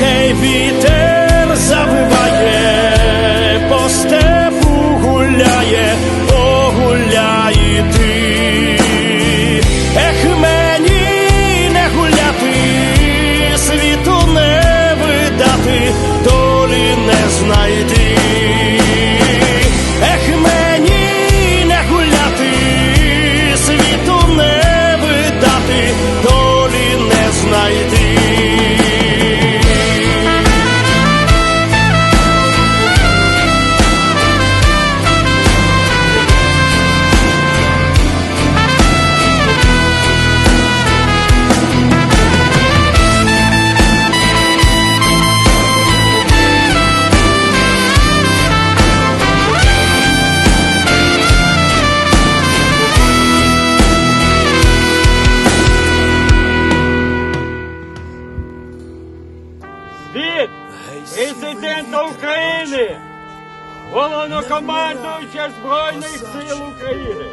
Гей, вітер завиває, від президента України, головнокомандуюча Збройних сил України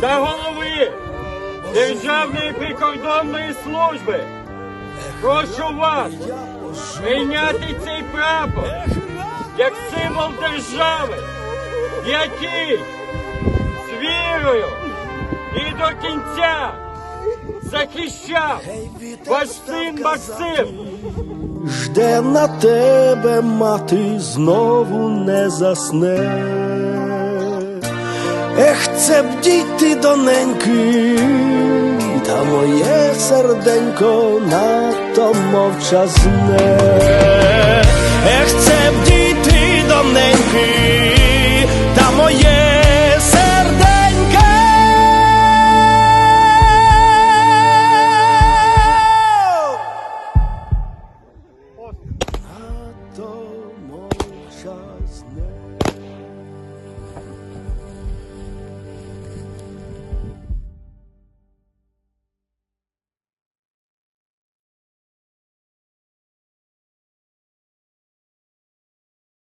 та голови Державної прикордонної служби. Прошу вас прийняти цей прапор як символ держави, який з вірою і до кінця захищав ваш син Максим. Жде на тебе мати знову не засне. Ех, це б дійти доненьки, та моє серденько надто мовчазне. Надто мовчазне.